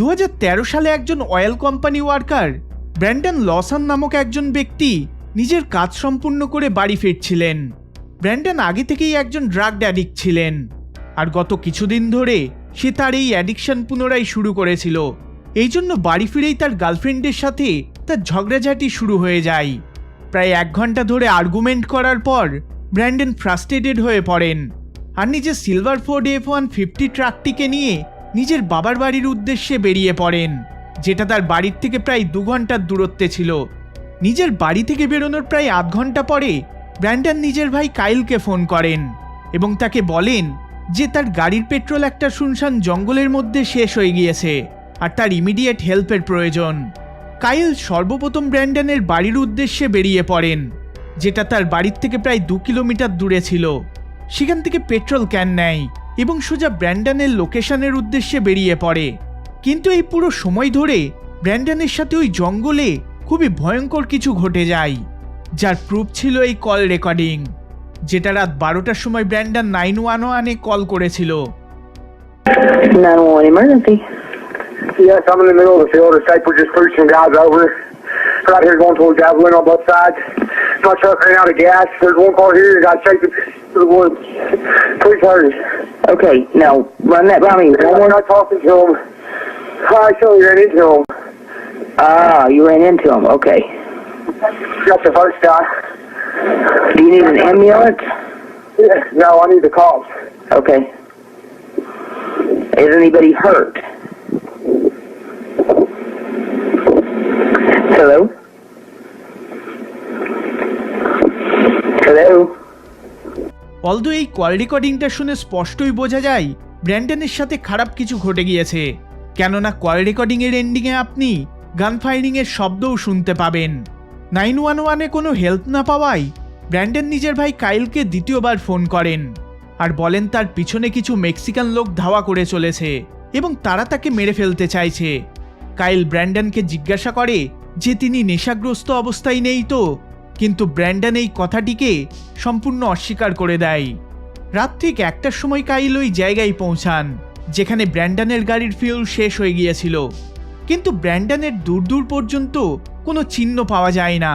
দু হাজার তেরো সালে একজন oil company worker Brandon Lawson নামক একজন ব্যক্তি নিজের কাজ সম্পূর্ণ করে বাড়ি ফিরছিলেন। ব্র্যান্ডন আগে থেকেই একজন ড্রাগ অ্যাডিক্ট ছিলেন। আর গত কিছুদিন ধরে সে তার এই অ্যাডিকশন পুনরায় শুরু করেছিল। এই জন্য বাড়ি ফিরেই তার গার্লফ্রেন্ডের সাথে তার ঝগড়াঝাটি শুরু হয়ে যায়। প্রায় এক ঘণ্টা ধরে আর্গুমেন্ট করার পর ব্র্যান্ডন ফ্রাস্ট্রেটেড হয়ে পড়েন। আর নিজের silver Ford F one fifty ট্রাকটিকে নিয়ে নিজের বাবার বাড়ির উদ্দেশ্যে বেরিয়ে পড়েন, যেটা তার বাড়ির থেকে প্রায় দু ঘণ্টার দূরত্বে ছিল। নিজের বাড়ি থেকে বেরোনোর প্রায় আধ ঘণ্টা পরে ব্র্যান্ডন নিজের ভাই কাইলকে ফোন করেন এবং তাকে বলেন যে তার গাড়ির পেট্রোল একটা শুনশান জঙ্গলের মধ্যে শেষ হয়ে গিয়েছে আর তার ইমিডিয়েট হেল্পের প্রয়োজন। কাইল সর্বপ্রথম ব্র্যান্ডনের বাড়ির উদ্দেশ্যে বেরিয়ে পড়েন, যেটা তার বাড়ির থেকে প্রায় দু কিলোমিটার দূরে ছিল। সেখান থেকে পেট্রোল ক্যান নেয় এবং সোজা ব্র্যান্ডানের লোকেশনের উদ্দেশ্যে বেরিয়ে পড়ে। কিন্তু এই পুরো সময় ধরে ব্র্যান্ডানের সাথে ওই জঙ্গলে খুবই ভয়ঙ্কর কিছু ঘটে যায় যার প্রুফ ছিল এই কল রেকর্ডিং যেটা রাত বারোটার সময় ব্র্যান্ডান নাইন ওয়ান ওয়ানে কল করেছিল। Right here going towards Javelin on both sides. Okay, now run that by me. And we're not talking to him. I actually ran into him. Ah, you ran into him. Okay. Got the first guy. Do you need an ambulance? Yeah, no, I need the cops. Okay. Is anybody hurt? Hello? Hello? Although এই call রেকর্ডিংটা শুনে স্পষ্টই বোঝা যায় ব্র্যান্ডনের সাথে খারাপ কিছু ঘটে গিয়েছে। কেননা কল রেকর্ডিংয়ের এন্ডিংয়ে আপনি গান ফায়ারিংয়ের শব্দও শুনতে পাবেন। নাইন ওয়ান ওয়ানে কোনো হেল্প না পাওয়ায় ব্র্যান্ডন নিজের ভাই কাইলকে দ্বিতীয়বার ফোন করেন আর বলেন তার পিছনে কিছু মেক্সিকান লোক ধাওয়া করে চলেছে এবং তারা তাকে মেরে ফেলতে চাইছে। কাইল ব্র্যান্ডনকে জিজ্ঞাসা করে যে তিনি নেশাগ্রস্ত অবস্থায় নেই তো? কিন্তু ব্র্যান্ডন এই কথাটিকে সম্পূর্ণ অস্বীকার করে দেয়। রাত ঠিক একটার সময় কাইল ওই জায়গায় পৌঁছান, যেখানে ব্র্যান্ডনের গাড়ির ফিউল শেষ হয়ে গিয়েছিল। কিন্তু ব্র্যান্ডনের দূর দূর পর্যন্ত কোনো চিহ্ন পাওয়া যায় না।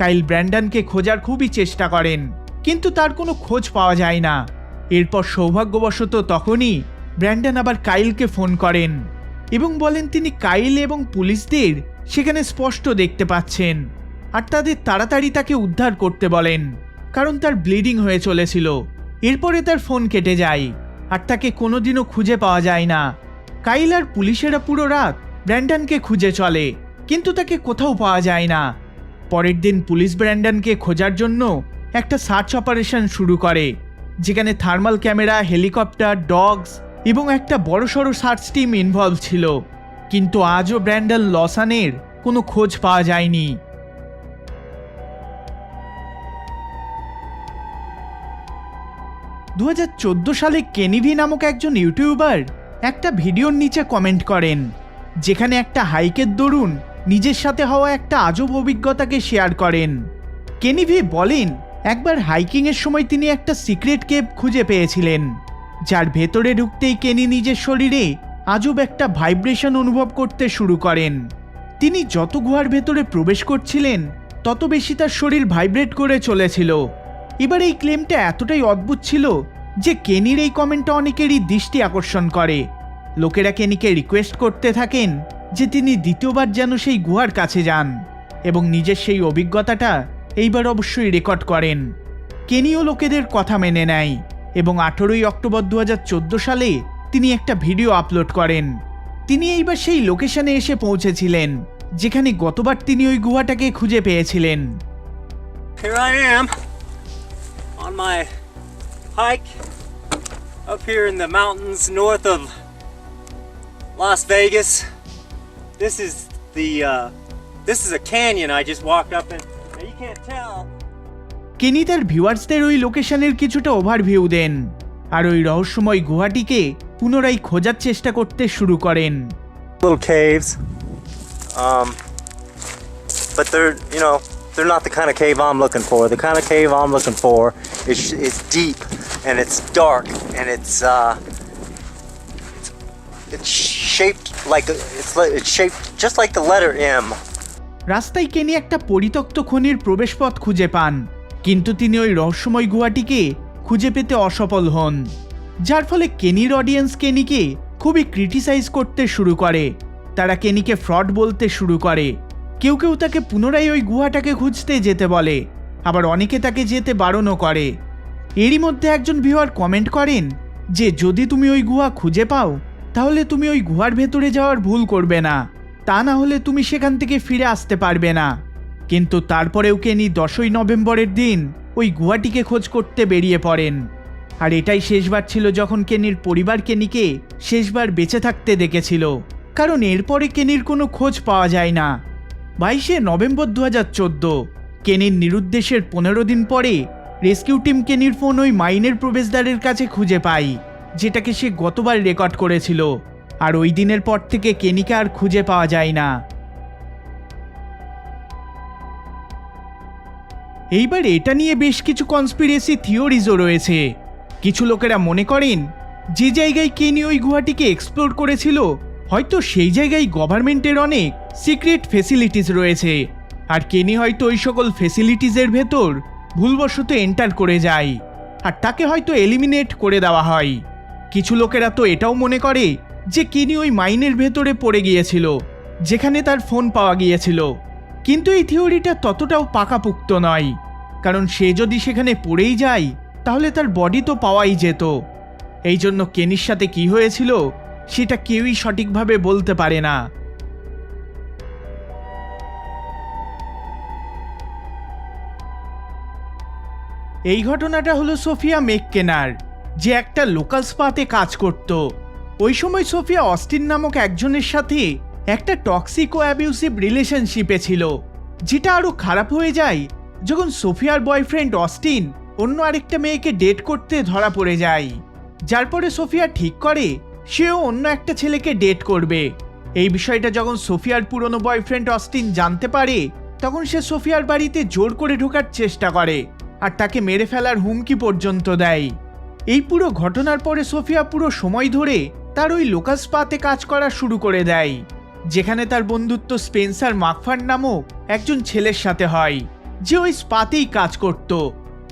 কাইল ব্র্যান্ডনকে খোঁজার খুবই চেষ্টা করেন, কিন্তু তার কোনো খোঁজ পাওয়া যায় না। এরপর সৌভাগ্যবশত তখনই ব্র্যান্ডন আবার কাইলকে ফোন করেন এবং বলেন তিনি কাইল এবং পুলিশদের সেখানে স্পষ্ট দেখতে পাচ্ছেন। আর তাদের তাড়াতাড়ি তাকে উদ্ধার করতে বলেন, কারণ তার ব্লিডিং হয়ে চলেছিল। এরপরে তার ফোন কেটে যায়, আর তাকে কোনোদিনও খুঁজে পাওয়া যায় না। কাইল আর পুলিশেরা পুরো রাত ব্র্যান্ডনকে খুঁজে চলে, কিন্তু তাকে কোথাও পাওয়া যায় না। পরের দিন পুলিশ ব্র্যান্ডনকে খোঁজার জন্য একটা সার্চ অপারেশন শুরু করে, যেখানে থার্মাল ক্যামেরা, হেলিকপ্টার, ডগস এবং একটা বড়সড় সার্চ টিম ইনভলভ ছিল। কিন্তু আজও ব্র্যান্ডন লসানের কোনো খোঁজ পাওয়া যায়নি। দু হাজার চোদ্দ সালে কেনিভি নামক একজন ইউটিউবার একটা ভিডিওর নিচে কমেন্ট করেন, যেখানে একটা হাইকের দরুন নিজের সাথে হওয়া একটা আজব অভিজ্ঞতাকে শেয়ার করেন। কেনিভি বলেন, একবার হাইকিংয়ের সময় তিনি একটা সিক্রেট কেভ খুঁজে পেয়েছিলেন, যার ভেতরে ঢুকতেই কেনি নিজের শরীরে আজব একটা ভাইব্রেশন অনুভব করতে শুরু করেন। তিনি যত গুহার ভেতরে প্রবেশ করছিলেন, তত বেশি তার শরীর ভাইব্রেট করে চলেছিল। এবার এই ক্লেমটা এতটাই অদ্ভুত ছিল যে কেনির এই কমেন্টটা অনেকেরই দৃষ্টি আকর্ষণ করে। লোকেরা কেনিকে রিকোয়েস্ট করতে থাকেন যে তিনি দ্বিতীয়বার যেন সেই গুহার কাছে যান এবং নিজের সেই অভিজ্ঞতাটা এইবার অবশ্যই রেকর্ড করেন। কেনিও লোকেদের কথা মেনে নেয় এবং আঠেরোই অক্টোবর দু হাজার চোদ্দ সালে তিনি একটা ভিডিও আপলোড করেন। তিনি এইবার সেই লোকেশনে এসে পৌঁছেছিলেন, যেখানে গতবার তিনি ওই গুহাটাকে খুঁজে পেয়েছিলেন। Here I am on my hike up here in the mountains north of Las Vegas. This is the uh, this is a canyon I just walked up in. Now you can't tell. কেনি তার ভিউয়ার্সদের ওই লোকেশনের কিছুটা overview দেন আর ওই রহস্যময় গুহাটিকে পুনরায় খোঁজার চেষ্টা করতে শুরু করেন Little caves, um, but they're you know they're not the kind of cave I'm looking for. The kind of cave I'm looking for is is deep and it's dark and it's uh, it's, it's shaped like it's, it's shaped just like the letter M. রাস্তায় কেনি একটা পরিত্যক্ত খনির প্রবেশপথ খুঁজে পান কিন্তু তিনি ওই রহস্যময় গুহাটিকে খুঁজে পেতে অসফল হন যার ফলে কেনির অডিয়েন্স কেনিকে খুবই ক্রিটিসাইজ করতে শুরু করে তারা কেনিকে ফ্রড বলতে শুরু করে কেউ কেউ তাকে পুনরায় ওই গুহাটাকে খুঁজতে যেতে বলে আবার অনেকে তাকে যেতে বারণও করে। এরই মধ্যে একজন ভিউয়ার কমেন্ট করেন যে, যদি তুমি ওই গুহা খুঁজে পাও, তাহলে তুমি ওই গুহার ভেতরে যাওয়ার ভুল করবে না। তা না হলে তুমি সেখান থেকে ফিরে আসতে পারবে না। কিন্তু তারপরেও কেনি দশই নভেম্বরের দিন ওই গুহাটিকে খোঁজ করতে বেরিয়ে পড়েন। আর এটাই শেষবার ছিল যখন কেনির পরিবার কেনিকে শেষবার বেঁচে থাকতে দেখেছিল। কারণ এরপরে কেনির কোনো খোঁজ পাওয়া যায় না। বাইশে নভেম্বর দু হাজার চোদ্দ। কেনির নিরুদ্দেশের পনেরো দিন পরে রেস্কিউ টিম কেনির ফোন ওই মাইনের প্রবেশদ্বারের কাছে খুঁজে পাই, যেটাকে সে গতবার রেকর্ড করেছিল। আর ওই দিনের পর থেকে কেনিকে আর খুঁজে পাওয়া যায় না। এইবার এটা নিয়ে বেশ কিছু কনস্পিরেসি থিওরিজও রয়েছে। কিছু লোকেরা মনে করেন, যে জায়গায় কেনি ওই গুহাটিকে এক্সপ্লোর করেছিল, হয়তো সেই জায়গায় গভর্নমেন্টের অনেক সিক্রেট ফেসিলিটিস রয়েছে। আর কেনি হয়তো ওই সকল ফেসিলিটিসের ভেতর ভুলবশত এন্টার করে যায়, আর তাকে হয়তো এলিমিনেট করে দেওয়া হয়। কিছু লোকেরা তো এটাও মনে করে যে কেনি ওই মাইনের ভেতরে পড়ে গিয়েছিল, যেখানে তার ফোন পাওয়া গিয়েছিল। কিন্তু এই থিওরিটা ততটাও পাকাপুক্ত নয়, কারণ সে যদি সেখানে পড়েই যায়, তাহলে তার বডি তো পাওয়াই যেত। এই জন্য কেনির সাথে কি হয়েছিল, সেটা কেউই সঠিকভাবে বলতে পারে না। এই ঘটনাটা হলো সোফিয়া মেককেনার, যে একটা লোকাল স্পাতে কাজ করত। ওই সময় সোফিয়া অস্টিন নামক একজনের সাথে একটা টক্সিক ও অ্যাবিউসিভ রিলেশনশিপে ছিল, যেটা আরও খারাপ হয়ে যায় যখন সোফিয়ার বয়ফ্রেন্ড অস্টিন অন্য আরেকটা মেয়েকে ডেট করতে ধরা পড়ে যায়। যার পরে সোফিয়া ঠিক করে সেও অন্য একটা ছেলেকে ডেট করবে। এই বিষয়টা যখন সোফিয়ার পুরনো বয়ফ্রেন্ড অস্টিন জানতে পারে, তখন সে সোফিয়ার বাড়িতে জোর করে ঢোকার চেষ্টা করে। আর তাকে মেরে ফেলার হুমকি পর্যন্ত দেয়। এই পুরো ঘটনার পরে সোফিয়া পুরো সময় ধরে তার ওই লোকাল স্পাতে কাজ করা শুরু করে দেয়, যেখানে তার বন্ধুত্ব স্পেন্সার মাকফার নামক একজন ছেলের সাথে হয়, যে ওই স্পাতেই কাজ করত।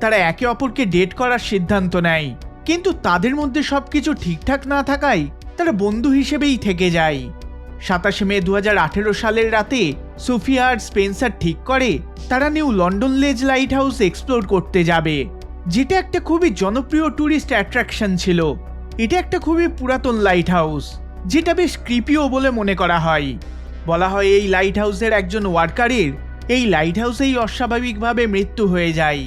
তারা একে অপরকে ডেট করার সিদ্ধান্ত নেয়, কিন্তু তাদের মধ্যে সবকিছু ঠিকঠাক না থাকায় তারা বন্ধু হিসেবেই থেকে যায়। সাতাশে মে দু হাজার আঠেরো সালের রাতে সোফিয়া আর স্পেন্সার ঠিক করে, তারা New London Ledge lighthouse explore করতে যাবে। যেটা একটা খুবই জনপ্রিয় ট্যুরিস্ট অ্যাট্রাকশন ছিল। এটা একটা খুবই পুরাতন লাইট হাউস যেটা বেশ কৃপিও বলে মনে করা হয়। বলা হয় এই লাইট হাউসের একজন ওয়ার্কারের এই লাইট হাউসেই অস্বাভাবিকভাবে মৃত্যু হয়ে যায়।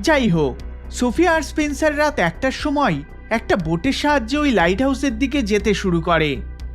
যাই হোক, সোফিয়া আর স্পেন্সার রাত একটার সময় একটা বোটের সাহায্যে ওই লাইট হাউসের দিকে যেতে শুরু করে।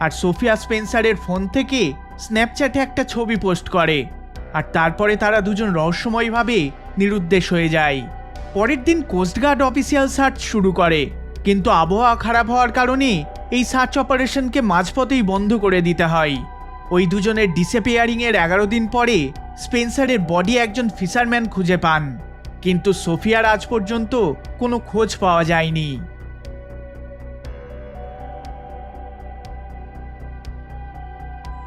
আর সোফিয়া স্পেন্সারের ফোন থেকে স্ন্যাপচ্যাটে একটা ছবি পোস্ট করে। আর তারপরে তারা দুজন রহস্যময়ভাবে নিরুদ্দেশ হয়ে যায়। পরের দিন কোস্টগার্ড অফিসিয়াল সার্চ শুরু করে। কিন্তু আবহাওয়া খারাপ হওয়ার কারণে এই সার্চ অপারেশনকে মাঝপথেই বন্ধ করে দিতে হয়। ওই দুজনের ডিসেপিয়ারিং এর এগারো দিন পরে স্পেন্সারের বডি একজন ফিশারম্যান খুঁজে পান। কিন্তু সোফিয়ার আজ পর্যন্ত কোনো খোঁজ পাওয়া যায়নি।